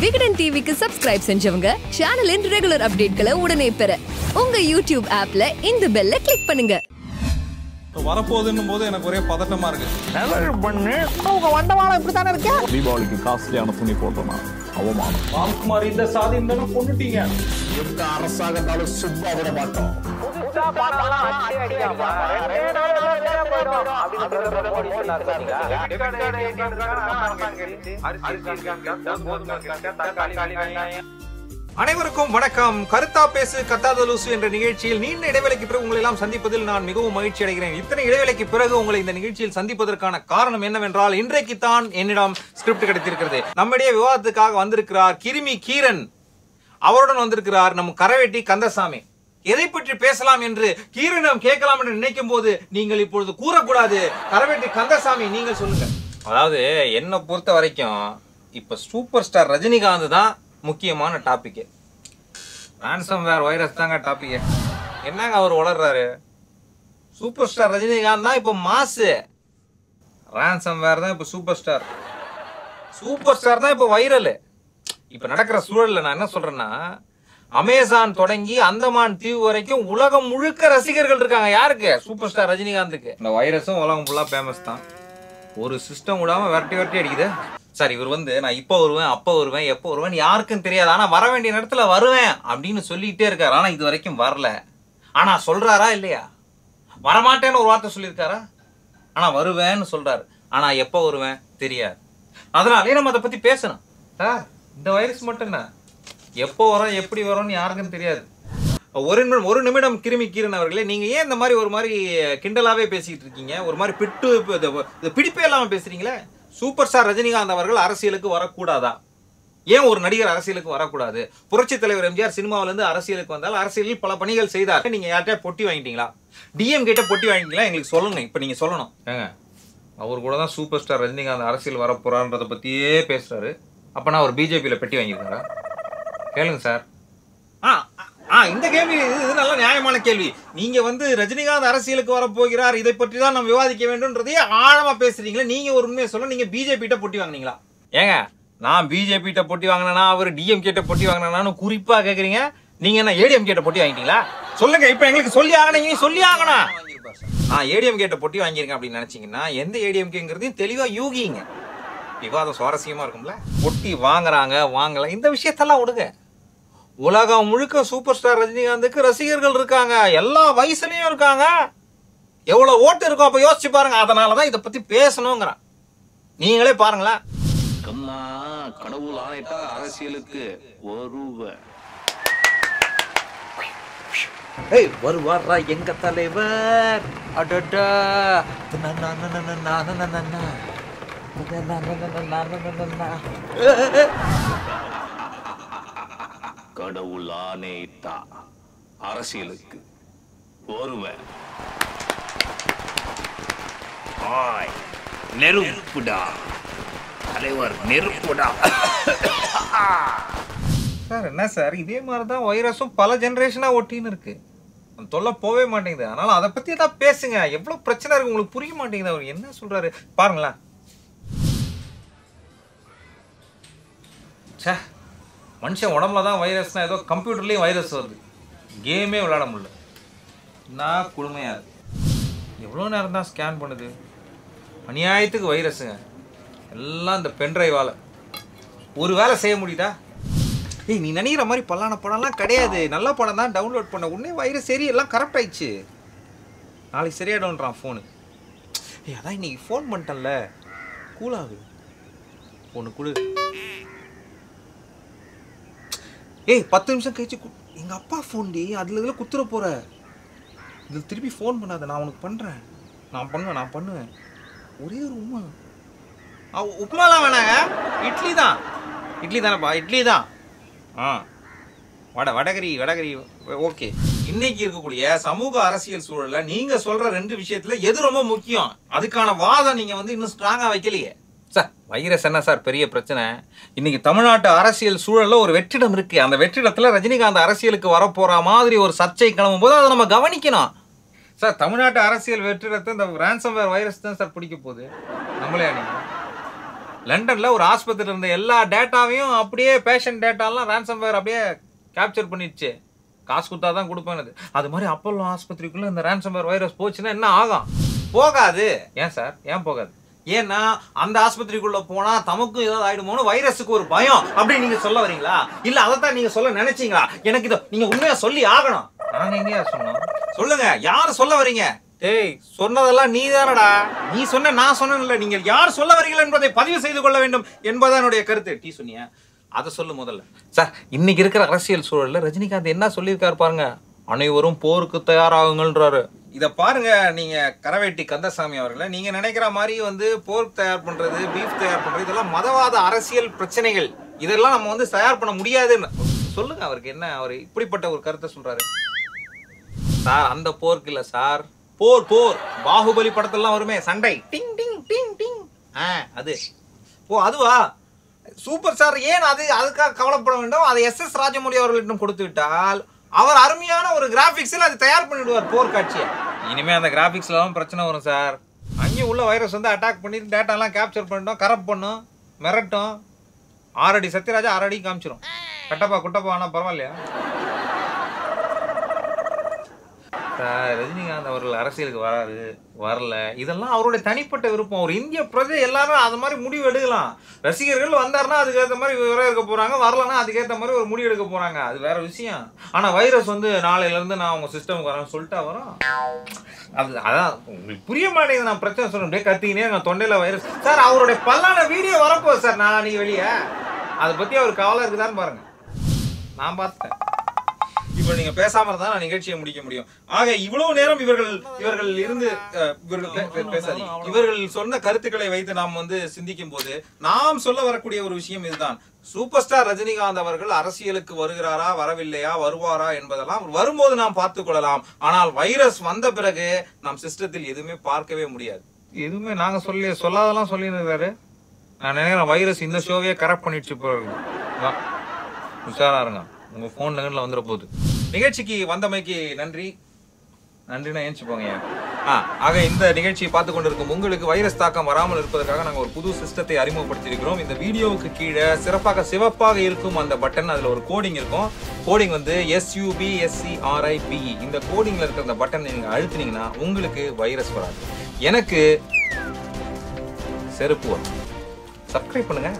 விகடன் டிவிக்கு சப்ஸ்கிரைப் செஞ்சவங்க சேனலின் ரெகுலர் அப்டேட்களை உடனே பெற உங்க யூடியூப் ஆப்ல இந்த பெல்ல கிளிக் பண்ணுங்க. இப்போ வரப்போகுதுன்னும் போது எனக்கு ஒரே பதட்டமா இருக்கு. தீபாவளிக்கு காஸ்ட்லியான துணி போட்டோம்னா அவமானம். ராம்குமார் இந்த சாதி எந்த விட மாட்டோம். அனைவருக்கும் வணக்கம். கருத்தா பேசு கத்தாத லூசு என்ற நிகழ்ச்சியில் நீண்ட இடைவேளைக்கு பிறகு உங்களை எல்லாம் சந்திப்பதில் நான் மிகவும் மகிழ்ச்சி அடைகிறேன். இத்தனை இடைவேளைக்கு பிறகு உங்களை இந்த நிகழ்ச்சியில் சந்திப்பதற்கான காரணம் என்னவென்றால் இன்றைக்கு தான் என்னிடம் ஸ்கிரிப்ட் கிடைத்திருக்கிறது. நம்மிடையே விவாதத்துக்காக வந்திருக்கிறார் கிருமி கீரன். அவருடன் வந்திருக்கிறார் நம் கரவேட்டி கந்தசாமி. எதை பற்றி பேசலாம் என்று கீரனம் கேட்கலாம் என்று நினைக்கும் போது நீங்கள் இப்பொழுது கூறக்கூடாது. கரவேட்டி கந்தசாமி நீங்கள் சொல்லுங்க. அதாவது என்னை பொறுத்த வரைக்கும் இப்ப சூப்பர் ஸ்டார் ரஜினிகாந்த் தான் முக்கியமான டாபிக் ரான்சம் வேர் வைரஸ் தாங்க டாபிக் என்னங்க அவர் வளர்றாரு சூப்பர் ஸ்டார் ரஜினிகாந்த் தான் இப்போ மாசு ரான்சம் வேர் தான் இப்போ சூப்பர் ஸ்டார் சூப்பர் ஸ்டார் தான் இப்போ வைரல் இப்போ நடக்கிற சூழலில் நான் என்ன சொல்கிறேன்னா அமேசான் தொடங்கி அந்தமான் தீவு வரைக்கும் உலகம் முழுக்க ரசிகர்கள் இருக்காங்க. யாருக்கு? சூப்பர் ஸ்டார் ரஜினிகாந்துக்கு. இந்த வைரஸும் உலகம் ஃபுல்லாக ஃபேமஸ் தான். ஒரு சிஸ்டம் விடாம விரட்டி விரட்டி அடிக்குது. சார் இவர் வந்து நான் இப்போ வருவேன் அப்போ வருவேன் எப்போ வருவேன் யாருக்கும் தெரியாது. ஆனால் வர வேண்டிய நேரத்தில் வருவேன் அப்படின்னு சொல்லிக்கிட்டே இருக்காரு. ஆனால் இது வரைக்கும் வரல. ஆனால் சொல்கிறாரா இல்லையா? வரமாட்டேன்னு ஒரு வார்த்தை சொல்லியிருக்காரா? ஆனால் வருவேன்னு சொல்கிறாரு ஆனால் எப்போ வருவேன்? தெரியாது. அதனாலே நம்ம அதை பற்றி பேசணும். சார் இந்த வைரஸ் மட்டும் என்ன? எப்போ வரும் எப்படி வரும்னு யாருக்கும் தெரியாது. ஒரு நிமிடம் ஒரு நிமிடம் கிருமி கீரன் அவர்களே நீங்கள் ஏன் இந்த மாதிரி ஒரு மாதிரி கிண்டலாகவே பேசிக்கிட்டு இருக்கீங்க? ஒரு மாதிரி பிட்டு இது- பிடிப்பே இல்லாமல் பேசுறீங்களே? சூப்பர் ஸ்டார் ரஜினிகாந்த் அவர்கள் அரசியலுக்கு வரக்கூடாதா? ஏன் ஒரு நடிகர் அரசியலுக்கு வரக்கூடாது? புரட்சி தலைவர் எம்ஜிஆர் சினிமாவிலேருந்து அரசியலுக்கு வந்தால் அரசியலில் பல பணிகள் செய்தார். நீங்கள் யார்கிட்ட பொட்டி வாங்கிட்டீங்களா? டிஎம் கிட்ட பொட்டி வாங்கிட்டீங்களா? எங்களுக்கு சொல்லணும் இப்போ நீங்கள் சொல்லணும். ஏங்க அவர் கூட தான் சூப்பர் ஸ்டார் ரஜினிகாந்த் அரசியல் வரப்போறான்றதை பற்றியே பேசுகிறாரு பேசுறாரு அவர் பிஜேபியில் பெட்டி வாங்கியிருக்காரா கேளுங்க சார். ஆ ஆ இந்த கேள்வி இது நல்ல நியாயமான கேள்வி. நீங்க வந்து ரஜினிகாந்த் அரசியலுக்கு வர போகிறார் இதை பற்றி தான் நம்ம விவாதிக்க வேண்டும்ன்றதையே ஆழமா பேசுறீங்களே நீங்க ஒரு உண்மையை சொல்ல நீங்க பிஜேபி கிட்ட பொட்டி வாங்குனீங்களா? ஏங்க நான் பிஜேபி கிட்ட பொட்டி வாங்கினா அவர் டிஎம் கிட்ட பொட்டி வாங்கினான்னு குறிப்பா கேக்குறீங்க. நீங்க என்ன ஏடிஎம் கிட்ட பொட்டி வாங்கிட்டீங்களா? சொல்லுங்க இப்ப எங்களுக்கு சொல்லி ஆகணும் சொல்லி ஆகணும். ஆ ஏடிஎம் கிட்ட பொட்டி வாங்கியிருக்கேன் அப்படின்னு நினைச்சீங்கன்னா எந்த ஏடிஎம்கேங்கிறதையும் தெளிவா யூகிங்க. விவாதம் சுவாரஸ்யமா இருக்கும்ல? பொட்டி வாங்குறாங்க வாங்கல. இந்த விஷயத்தெல்லாம் விடுங்க. உலகம் முழுக்க சூப்பர் ஸ்டார் ரஜினிகாந்துக்கு ரசிகர்கள் இருக்காங்க. எல்லா வயசுலயும் இருக்காங்க. எவ்வளவு ஓட்டு இருக்கும் அப்ப யோசிச்சு பாருங்க. அதனாலதான் இதை பத்தி பேசணுங்கிறேன். நீங்களே பாருங்களேன். கம்மா கடவுள் ஆணையிட்டா அரசியலுக்கு வருவ. ஏய் வருவாரா எங்க தலைவர்? அடடா. கடவுள் ஆணையிட்டா அரசியலுக்கு ஒருவன் நெருப்புடா. தலைவர் நெருப்புடா. சார் என்ன சார்? இதே மாதிரி தான் வைரஸும் பல ஜென்ரேஷனாக ஒட்டின்னு இருக்கு. தொல்ல தொல்லை போவே மாட்டேங்குது. அதனால அதை பத்தி தான் பேசுங்க. எவ்வளவு பிரச்சனை இருக்கு உங்களுக்கு புரிய மாட்டேங்குது. அவர் என்ன சொல்றாரு? பாருங்களேன். சே மனுஷன் உடம்புல தான் வைரஸ்னால் ஏதோ கம்ப்யூட்டர்லேயும் வைரஸ் வருது. கேமே விளாட முடியல. நான் கொடுமையா இருக்கு. எவ்வளோ நேரம் தான் ஸ்கேன் பண்ணுது? அநியாயத்துக்கு வைரஸுங்க. எல்லாம் இந்த பென்ட்ரைவால ஒரு வேலை செய்ய முடியுதா? ஏய் நீ நினைக்கிற மாதிரி பல்லான படம்லாம் கிடையாது. நல்ல படம் தான் டவுன்லோட் பண்ண. உடனே வைரஸ் சரி எல்லாம் கரெக்ட் ஆயிடுச்சு. நாளைக்கு சரியாயிடும்ன்றான் ஃபோனு ஏய் அதான் இன்னைக்கு ஃபோன் பண்ணிட்டேன்ல. கூலாகுது ஒன்று கொடு. ஏய் பத்து நிமிஷம் கழிச்சு எங்கள் எங்க அப்பா ஃபோன் டி அதுல இதில் குத்துற போற. இதில் திருப்பி ஃபோன் பண்ணாத நான் உனக்கு பண்றேன். நான் பண்ணுவேன் நான் பண்ணுவேன். ஒரே ஒரு உமா. உப்புமாலாம் வேணாங்க. இட்லி தான். இட்லி தானேப்பா இட்லி தான். ஆ. வட வடகரி வடகரி ஓகே. இன்னைக்கு இருக்கக்கூடிய சமூக அரசியல் சூழல்ல நீங்க சொல்ற ரெண்டு விஷயத்துல எது ரொம்ப முக்கியம்? அதுக்கான வாதம் நீங்க வந்து இன்னும் ஸ்ட்ராங்கா வைக்கலையே. சார் வைரஸ் என்ன சார் பெரிய பிரச்சனை? இன்னைக்கு தமிழ்நாட்டு அரசியல் சூழலில் ஒரு வெற்றிடம் இருக்கு. அந்த வெற்றிடத்தில் ரஜினிகாந்த் அரசியலுக்கு வரப்போற மாதிரி ஒரு சர்ச்சை கிளம்பும் போது அதை நம்ம கவனிக்கணும். சார் தமிழ்நாட்டு அரசியல் வெற்றிடத்தை இந்த ரேன்சம்வேர் வேர் வைரஸ் தான் சார் பிடிக்க போகுது. நம்மளே நீங்க லண்டனில் ஒரு ஆஸ்பத்திரியில் இருந்த எல்லா டேட்டாவையும் அப்படியே பேஷண்ட் டேட்டாலாம் ரேன்சம்வேர் அப்படியே கேப்சர் பண்ணிடுச்சு. காசு கொடுத்தா தான் கொடுப்பேன் அது. மாதிரி அப்போலோ ஆஸ்பத்திரிக்குள்ளே இந்த ரேன்சம்வேர் வைரஸ் போச்சுன்னா என்ன ஆகும்? போகாது. ஏன் சார்? ஏன் போகாது? ஏன்னா அந்த ஆஸ்பத்திரிக்குள்ள போனா தமக்கும் ஏதாவது ஆயிடுமோன்னு வைரஸுக்கு ஒரு பயம். அப்படி நீங்க சொல்ல வரீங்களா? இல்ல அதைத்தான் நீங்க சொல்ல நினைச்சீங்களா? எனக்கு இதை நீங்க உண்மையா சொல்லி ஆகணும். நாங்க எங்கேயா சொன்னோம்? சொல்லுங்க யார் சொல்ல வரீங்க? டேய் சொன்னதெல்லாம் நீ தானடா நீ சொன்ன நான் சொன்னல நீங்கள் யார் சொல்ல வரீர்கள் என்பதை பதிவு செய்து கொள்ள வேண்டும் என்பதுதான் என்னுடைய கருத்து. டீ சொன்னியா அதை சொல்லு முதல்ல. சார் இன்னைக்கு இருக்கிற அரசியல் சூழல்ல ரஜினிகாந்த் என்ன சொல்லியிருக்காரு பாருங்க? அனைவரும் போருக்கு தயாராகுங்கன்றாரு இதை பாருங்க நீங்க கரவேட்டி கந்தசாமி அவர்களை. நீங்க நினைக்கிற மாதிரி வந்து போர்க் தயார் பண்றது பீஃப் தயார் பண்றது இதெல்லாம் மதவாத அரசியல் பிரச்சனைகள். இதெல்லாம் நம்ம வந்து தயார் பண்ண முடியாதுன்னு. சொல்லுங்க அவருக்கு என்ன அவர் இப்படிப்பட்ட ஒரு கருத்தை சொல்றாரு. சார் அந்த போர்க் இல்ல சார். போர் போர். பாகுபலி படத்தெல்லாம் வருமே சண்டை. டிங் டிங் டிங் டிங். ஆ அது. ஓ அதுவா? சூப்பர் சார் ஏன் அது அதுக்காக கவலைப்பட வேண்டும்? அதை எஸ் எஸ் ராஜமௌழி அவர்களிடம் கொடுத்து விட்டால் அவர் அருமையான ஒரு கிராபிக்ஸில் அது தயார் பண்ணிடுவார் போர் காட்சியை இனிமே அந்த கிராபிக்ஸ்லாம் பிரச்சனை வரும் சார் அங்கேயும் உள்ள வைரஸ் வந்து அட்டாக் பண்ணி டேட்டாலாம் கேப்சர் பண்ணிட்டோம் கரப்ட் பண்ணும் மிரட்டும். ஆறடி சத்யராஜா ஆறடி காமிச்சிரும். கட்டப்பா குட்டப்பா ஆனால் பரவாயில்லையா சார், ரஜினிகாந்த் அவர்கள் அரசியலுக்கு வராரு வரல. இதெல்லாம் அவருடைய தனிப்பட்ட விருப்பம். ஒரு இந்திய பிரஜை எல்லாரும் அது மாதிரி முடிவு எடுக்கலாம். ரசிகர்கள் வந்தாருன்னா அதுக்கேற்ற மாதிரி விவரம் இருக்க போறாங்க. வரலன்னா அதுக்கேற்ற மாதிரி ஒரு முடிவு எடுக்க போறாங்க. அது வேற விஷயம். ஆனா வைரஸ் வந்து நாளையிலேருந்து நான் உங்க சிஸ்டமுக்கு வரேன் சொல்லிட்டா வரும். அது அதான் உங்களுக்கு புரிய மாட்டேங்குது. நான் பிரச்சனை சொல்றேன். அப்படியே கத்திக்கினே எங்க தொண்டையில வைரஸ் சார் அவருடைய பல்லான வீடியோ வரப்போகுது சார் நான் நாளைக்கு வெளியே. அதை பத்தி அவர் கவலை இருக்குதான்னு பாருங்க. நான் பார்த்தேன். இப்போ நீங்க பேசாம இருந்தா நான் நிகழ்ச்சியை முடிக்க முடியும். ஆக இவ்வளவு நேரம் இவர்கள் இவர்கள் இருந்து இவர்கள் பேசாதீங்க. இவர்கள் சொன்ன கருத்துக்களை வைத்து நாம் வந்து சிந்திக்கும் போது நாம் சொல்ல வரக்கூடிய ஒரு விஷயம் இதுதான். சூப்பர் ஸ்டார் ரஜினிகாந்த் அவர்கள் அரசியலுக்கு வருகிறாரா வரவில்லையா வருவாரா என்பதெல்லாம் வரும்போது நாம் பார்த்து கொள்ளலாம். ஆனால் வைரஸ் வந்த பிறகு நம் சிஸ்டத்தில் எதுவுமே பார்க்கவே முடியாது. எதுவுமே நாங்க சொல்லி சொல்லாதெல்லாம் சொல்லியிருந்தாரு. நான் நினைக்கிறேன் வைரஸ் இந்த ஷோவே கரெக்ட் பண்ணிடுச்சு இப்போ உஷாரா இருங்க. உங்க போன் நகர்ல வந்துட போகுது. நிகழ்ச்சிக்கு வந்தமைக்கு நன்றி. நன்றினா ஏஞ்சி போங்க ஆ ஆக இந்த நிகழ்ச்சியை பார்த்து கொண்டிருக்கும் உங்களுக்கு வைரஸ் தாக்கம் வராமல் இருப்பதற்காக நாங்கள் ஒரு புது சிஸ்டத்தை அறிமுகப்படுத்தியிருக்கிறோம். இந்த வீடியோவுக்கு கீழே சிறப்பாக சிவப்பாக இருக்கும் அந்த பட்டன் அதில் ஒரு கோடிங் இருக்கும். கோடிங் வந்து எஸ்யூபி எஸ்சிஆர்ஐபிஇ இந்த கோடிங்கில் இருக்கிற அந்த பட்டன் நீங்கள் அழுத்தினீங்கன்னா உங்களுக்கு வைரஸ் வராது. எனக்கு செருப்பு வரும். சப்ஸ்கிரைப் பண்ணுங்கள்